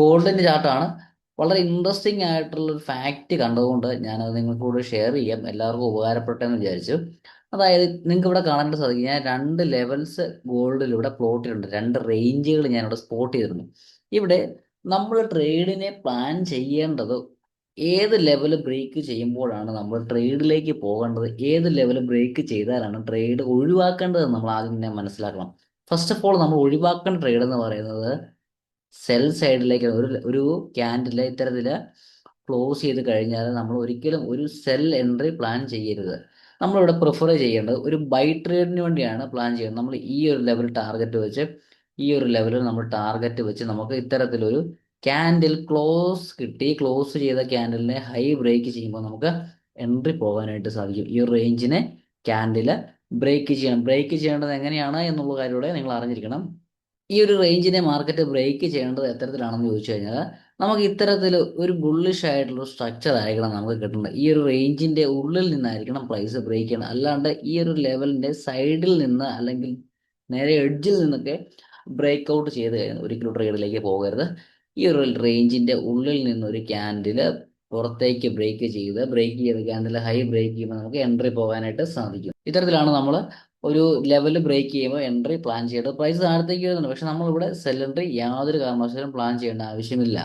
ഗോൾഡിന്റെ ചാർട്ടാണ്. വളരെ ഇൻട്രസ്റ്റിംഗ് ആയിട്ടുള്ള ഒരു ഫാക്റ്റ് കണ്ടതുകൊണ്ട് ഞാനത് നിങ്ങൾക്ക് കൂടെ ഷെയർ ചെയ്യാം. എല്ലാവർക്കും ഉപകാരപ്പെട്ടെന്ന് വിചാരിച്ചു. അതായത് നിങ്ങൾക്ക് ഇവിടെ കാണാൻ സാധിക്കും ഞാൻ രണ്ട് ലെവൽസ് ഗോൾഡിൽ ഇവിടെ പ്ലോട്ട് ചെയ്തിട്ടുണ്ട്. രണ്ട് റേഞ്ചുകൾ ഞാൻ ഇവിടെ സ്പോട്ട് ചെയ്തിട്ടുണ്ട് ഇവിടെ നമ്മൾ ട്രേഡിനെ പ്ലാൻ ചെയ്യേണ്ടത് ഏത് ലെവൽ ബ്രേക്ക് ചെയ്യുമ്പോഴാണ് നമ്മൾ ട്രേഡിലേക്ക് പോകേണ്ടത്? ഏത് ലെവൽ ബ്രേക്ക് ചെയ്താലാണ് ട്രേഡ് ഒഴിവാക്കേണ്ടത് നമ്മൾ ആദ്യം തന്നെ മനസ്സിലാക്കണം. ഫസ്റ്റ് ഓഫ് ഓൾ നമ്മൾ ഒഴിവാക്കേണ്ട ട്രേഡ് എന്ന് പറയുന്നത് സെൽ സൈഡിലേക്ക് ഒരു ഒരു ക്യാൻഡിൽ ഇത്തരത്തിൽ ക്ലോസ് ചെയ്ത് കഴിഞ്ഞാൽ നമ്മൾ ഒരിക്കലും ഒരു സെൽ എൻട്രി പ്ലാൻ ചെയ്യരുത്. നമ്മളിവിടെ പ്രിഫർ ചെയ്യേണ്ടത് ഒരു ബൈ ട്രേഡിന് വേണ്ടിയാണ് പ്ലാൻ ചെയ്യുന്നത്. നമ്മൾ ഈ ഒരു ലെവൽ ടാർഗറ്റ് വെച്ച് ഈ ഒരു ലെവലിൽ നമ്മൾ ടാർഗറ്റ് വെച്ച് നമുക്ക് ഇത്തരത്തിലൊരു ക്യാൻഡിൽ ക്ലോസ് കിട്ടി. ക്ലോസ് ചെയ്ത ക്യാൻഡിലിനെ ഹൈ ബ്രേക്ക് ചെയ്യുമ്പോൾ നമുക്ക് എൻട്രി പോകാനായിട്ട് സാധിക്കും. ഈ റേഞ്ചിനെ ക്യാൻഡിൽ ബ്രേക്ക് ചെയ്യണം. ബ്രേക്ക് ചെയ്യേണ്ടത് എങ്ങനെയാണ് എന്നുള്ള കാര്യം നിങ്ങൾ അറിഞ്ഞിരിക്കണം. ഈ ഒരു റേഞ്ചിനെ മാർക്കറ്റ് ബ്രേക്ക് ചെയ്യേണ്ടത് എത്തരത്തിലാണെന്ന് ചോദിച്ചു കഴിഞ്ഞാൽ നമുക്ക് ഇത്തരത്തിൽ ഒരു ബുള്ളിഷ് ആയിട്ടുള്ള സ്ട്രക്ചർ ആയിരിക്കണം നമുക്ക് കിട്ടേണ്ടത്. ഈ ഒരു റേഞ്ചിന്റെ ഉള്ളിൽ നിന്നായിരിക്കണം പ്രൈസ് ബ്രേക്ക് ചെയ്യണം. അല്ലാണ്ട് ഈ ഒരു ലെവലിന്റെ സൈഡിൽ നിന്ന് അല്ലെങ്കിൽ നേരെ എഡ്ജിൽ നിന്നൊക്കെ ബ്രേക്ക് ഔട്ട് ചെയ്ത് കഴിഞ്ഞാൽ ഒരിക്കലും ട്രേഡിലേക്ക് പോകരുത്. ഈ ഒരു റേഞ്ചിന്റെ ഉള്ളിൽ നിന്ന് ഒരു ക്യാൻഡിൽ പുറത്തേക്ക് ബ്രേക്ക് ചെയ്ത് ബ്രേക്ക് ചെയ്ത് ക്യാൻഡിൽ ഹൈ ബ്രേക്ക് ചെയ്യുമ്പോൾ നമുക്ക് എൻട്രി പോകാനായിട്ട് സാധിക്കും. ഇത്തരത്തിലാണ് നമ്മൾ ഒരു ലെവൽ ബ്രേക്ക് ചെയ്യുമ്പോൾ എൻട്രി പ്ലാൻ ചെയ്യേണ്ടത്. പ്രൈസ് താഴത്തേക്ക് വരുന്നുണ്ട്. പക്ഷെ നമ്മളിവിടെ സെൽ എൻട്രി യാതൊരു കാരണവശാലും പ്ലാൻ ചെയ്യേണ്ട ആവശ്യമില്ല.